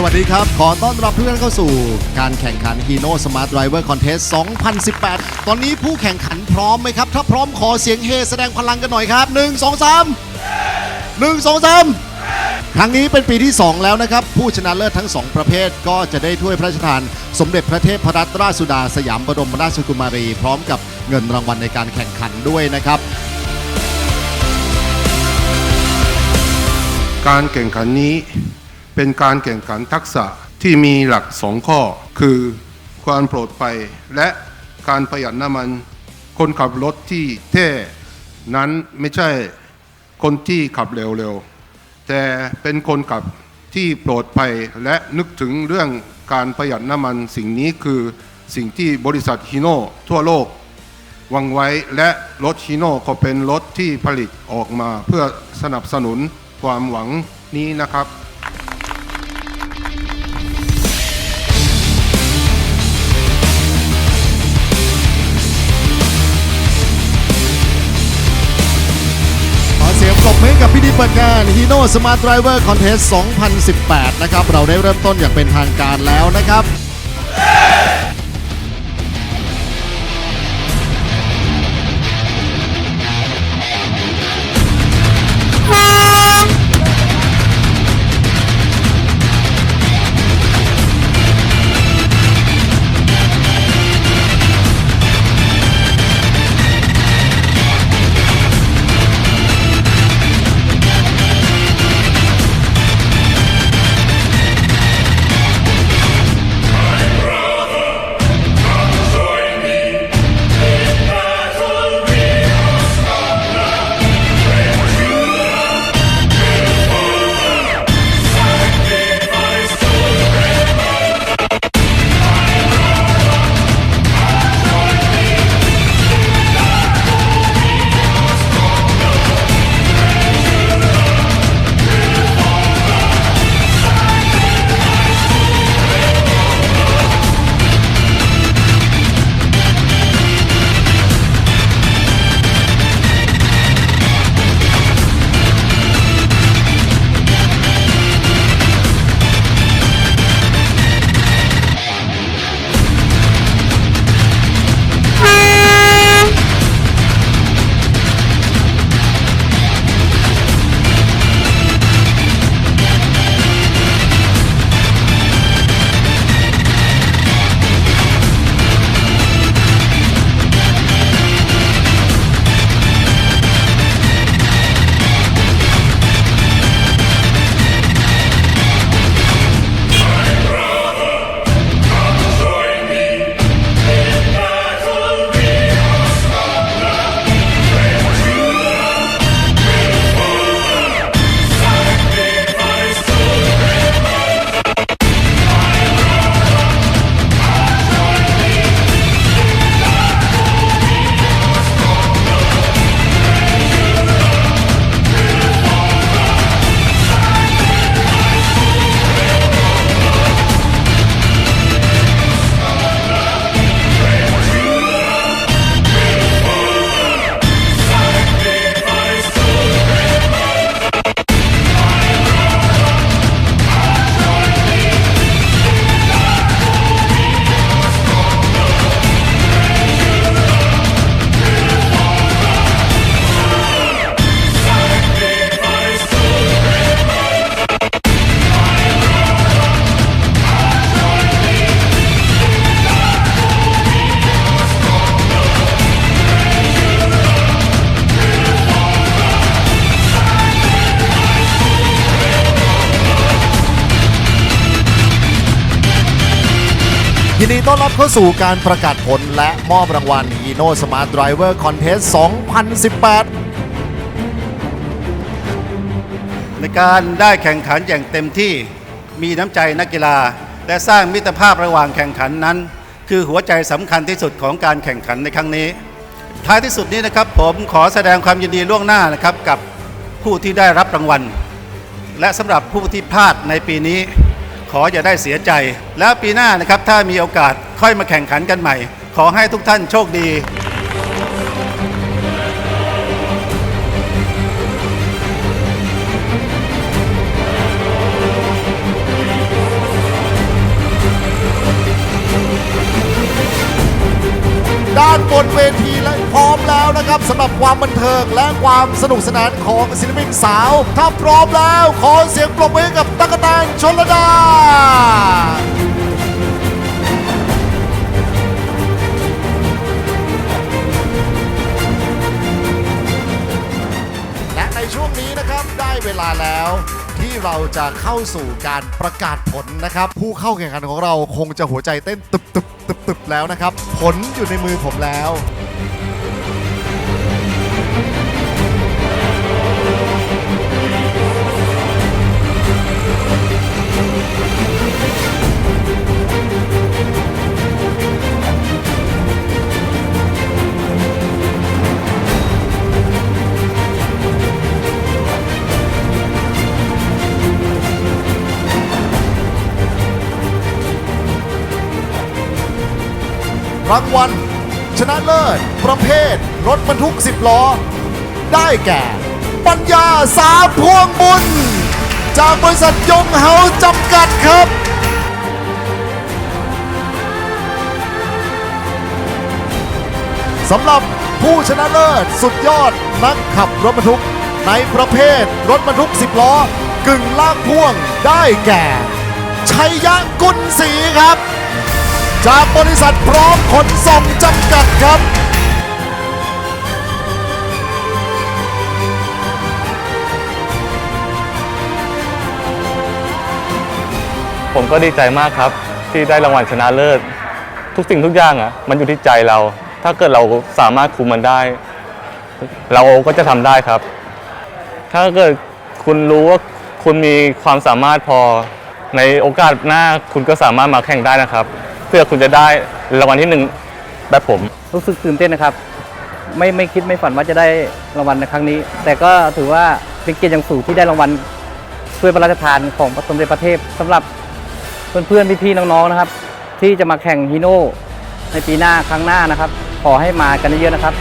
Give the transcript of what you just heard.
สวัสดีครับ ขอต้อนรับทุกท่านเข้าสู่การแข่งขัน Hino Smart Driver Contest 2018 ตอนนี้ผู้แข่งขันพร้อมไหมครับ ถ้าพร้อมขอเสียงเฮแสดงพลังกันหน่อยครับ 1 2 3 1 2 3 ครั้งนี้เป็นปีที่ 2 แล้วนะครับ ผู้ชนะเลิศทั้ง 2 ประเภทก็จะได้ถ้วยพระราชทาน สมเด็จพระเทพรัตนราชสุดาสยามบรมราชกุมารี พร้อมกับเงินรางวัลในการแข่งขันด้วยนะครับการแข่งขันนี้ เป็นการแข่งขันทักษะที่มีหลักสองข้อ คือความปลอดภัยและการประหยัดน้ำมัน คนขับรถที่เท่นั้นไม่ใช่คนที่ขับเร็วๆ แต่เป็นคนขับที่ปลอดภัยและนึกถึงเรื่องการประหยัดน้ำมัน สิ่งนี้คือสิ่งที่บริษัทฮิโน่ทั่วโลกวางไว้และรถชิโน่ก็เป็นรถที่ผลิตออกมาเพื่อสนับสนุนความหวังนี้นะครับ เสียงปรบมือให้กับพิธีเปิดงาน Hino Smart Driver Contest 2018 นะครับ เราได้เริ่มต้นอย่างเป็นทางการแล้วนะครับ นดีต้อนรับเข้าสู่การประกาศผลและมอบรางวัล Hino Smart Driver Contest 2018 ในการได้แข่งขันอย่างเต็มที่มีน้ำใจนักกีฬา และสร้างมิตรภาพระหว่างแข่งขันนั้น คือหัวใจสำคัญที่สุดของการแข่งขันในครั้งนี้ ท้ายที่สุดนี้นะครับ ผมขอแสดงความยินดีล่วงหน้านะครับกับผู้ที่ได้รับรางวัล และสำหรับผู้ที่พลาดในปีนี้ ขออย่าได้เสียใจ แล้วปีหน้านะครับถ้ามีโอกาสค่อยมาแข่งขันกันใหม่ ขอให้ทุกท่านโชคดี แล้วนะครับสำหรับความบันเทิงและความสนุกสนานของศิลปินสาว ถ้าพร้อมแล้วขอเสียงปรบมือกับตั๊กแตนชนระดา และในช่วงนี้นะครับได้เวลาแล้วที่เราจะเข้าสู่การประกาศผลนะครับ ผู้เข้าแข่งขันของเราคงจะหัวใจเต้นตึบตึบตึบตึบแล้วนะครับ ผลอยู่ในมือผมแล้ว รางวัลชนะเลิศ ประเภท รถบรรทุก 10 ล้อ ได้แก่ ปัญญาสาพวงบุญ จากบริษัทยงเฮาจำกัดครับสำหรับผู้ชนะเลิศ สุดยอดนักขับรถบรรทุก ในประเภทรถบรรทุก 10 ล้อกึ่งลากพ่วงได้แก่ ชัยยะกุลศรีครับ จากบริษัทพร้อมขนส่งจำกัดครับผมก็ดีใจมากครับ ที่ได้รางวัลชนะเลิศ ทุกสิ่งทุกอย่างอะ มันอยู่ที่ใจเรา ถ้าเกิดเราสามารถคุมมันได้ เราก็จะทำได้ครับ ถ้าเกิดคุณรู้ว่าคุณมีความสามารถพอในโอกาสหน้าคุณก็สามารถมาแข่งได้นะครับ เพื่อคุณจะได้รางวัลที่หนึ่งแบบผม รู้สึกตื่นเต้นนะครับ ไม่ไม่คิดไม่ฝันว่าจะได้รางวัลในครั้งนี้ แต่ก็ถือว่าเป็นเกียรติอย่างสูงที่ได้รางวัลช่วยพระราชทานของสมเด็จพระเทพสำหรับเพื่อนๆพี่ๆน้องๆนะครับ ที่จะมาแข่งฮีโน่ในปีหน้าครั้งหน้านะครับ ขอให้มากันเยอะๆนะครับ